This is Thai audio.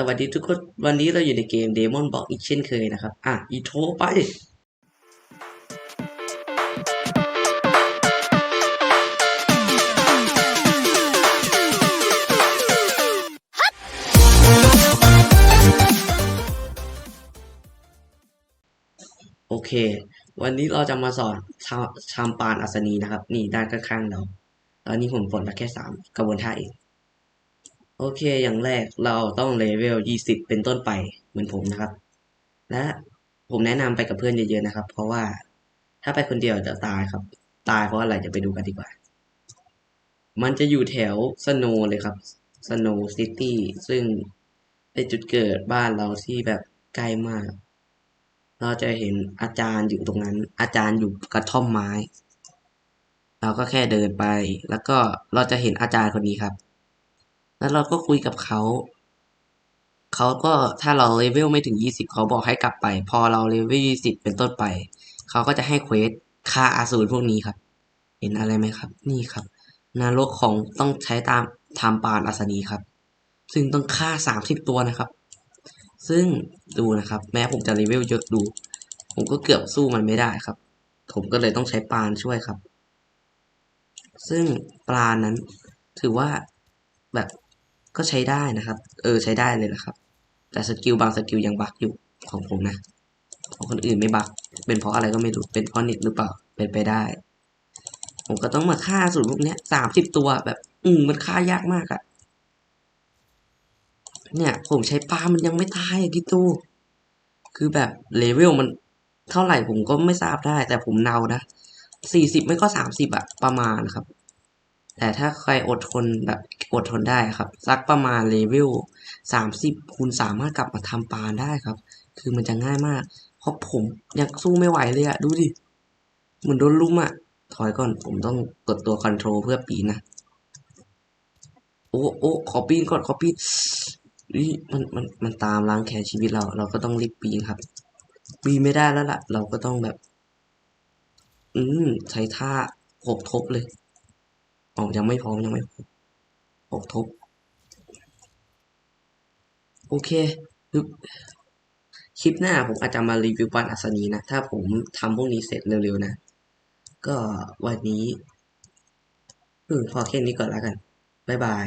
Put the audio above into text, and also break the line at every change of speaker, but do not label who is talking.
สวัสดีทุกคน วันนี้เราอยู่ในเกม Demon Box อีกเช่นเคยนะครับ อะ อีโทไป โอเค วันนี้เราจะมาสอนชาชามปานอัศนีนะครับ นี่ด้านข้างๆเราตอนนี้ผมปลดมาแค่สามกระบวนท่าเอง โอเค อย่างแรกเราต้องเลเวลยี่สิบเป็นต้นไป เหมือนผมนะครับ และผมแนะนำไปกับเพื่อนเยอะๆนะครับ เพราะว่าถ้าไปคนเดียวจะตายครับ ตายเพราะอะไรจะไปดูกันดีกว่า มันจะอยู่แถวสโนเลยครับสโนซิตี้ซึ่งเป็นจุดเกิดบ้านเราที่แบบใกล้มาก เราจะเห็นอาจารย์อยู่ตรงนั้น อาจารย์อยู่กระท่อมไม้ เราก็แค่เดินไป แล้วก็เราจะเห็นอาจารย์คนนี้ครับ แล้วเราก็คุยกับเขาเขาก็ถ้าเราเลเวลไม่ถึงยี่สิบเขาบอกให้กลับไป พอเราเลเวลยี่สิบเป็นต้นไป เขาก็จะให้เควสฆ่าอาสูรพวกนี้ครับ เห็นอะไรไหมครับ นี่ครับนรกของต้องใช้ตามทำปานอัศนีครับ ซึ่งต้องฆ่าสามสิบตัวนะครับ ซึ่งดูนะครับ แม้ผมจะเลเวลเยอะดู ผมก็เกือบสู้มันไม่ได้ครับ ผมก็เลยต้องใช้ปานช่วยครับ ซึ่งปลานั้นถือว่าแบบ ก็ใช้ได้นะครับ เออใช้ได้เลยนะครับ แต่สกิลบางสกิลยังบักอยู่ของผมนะ ของคนอื่นไม่บักเป็นเพราะอะไรก็ไม่รู้ เป็นเพราะเน็ตหรือเปล่า เป็นไปได้ ผมก็ต้องมาฆ่าสูตรพวกนี้สามสิบตัวแบบ อืมมันฆ่ายากมากอะเนี่ย ผมใช้ปลามันยังไม่ตายอะคิดดูคือแบบเลเวลมันเท่าไหร่ผมก็ไม่ทราบได้ แต่ผมเนานะสี่สิบไม่ก็สามสิบอะประมาณครับ แต่ถ้าใครอดทนแบบอดทนได้ครับ สักประมาณเลเวลสามสิบคุณสามารถกลับมาทำปานได้ครับ คือมันจะง่ายมากเพราะผมยังสู้ไม่ไหวเลยอะดูดิเหมือนโดนลุมอะถอยก่อนผมต้องกดตัวคอนโทรลเพื่อปีนนะโอ้โอ้ขอปีนก่อนขอปีนนี่มันมันมันตามล้างแค้นชีวิตเรา เราก็ต้องรีบปีนครับ ปีนไม่ได้แล้วล่ะ เราก็ต้องแบบ อืมใช้ท่าหกทบเลย อ๋อยังไม่พร้อมยังไม่พร้อมหกทบ โอเคคลิปหน้าผมอาจจะมารีวิวบ้านอัศนีนะ ถ้าผมทำพวกนี้เสร็จเร็วๆนะ ก็วันนี้ อืมพอแค่นี้ก่อนแล้วกัน บ๊ายบาย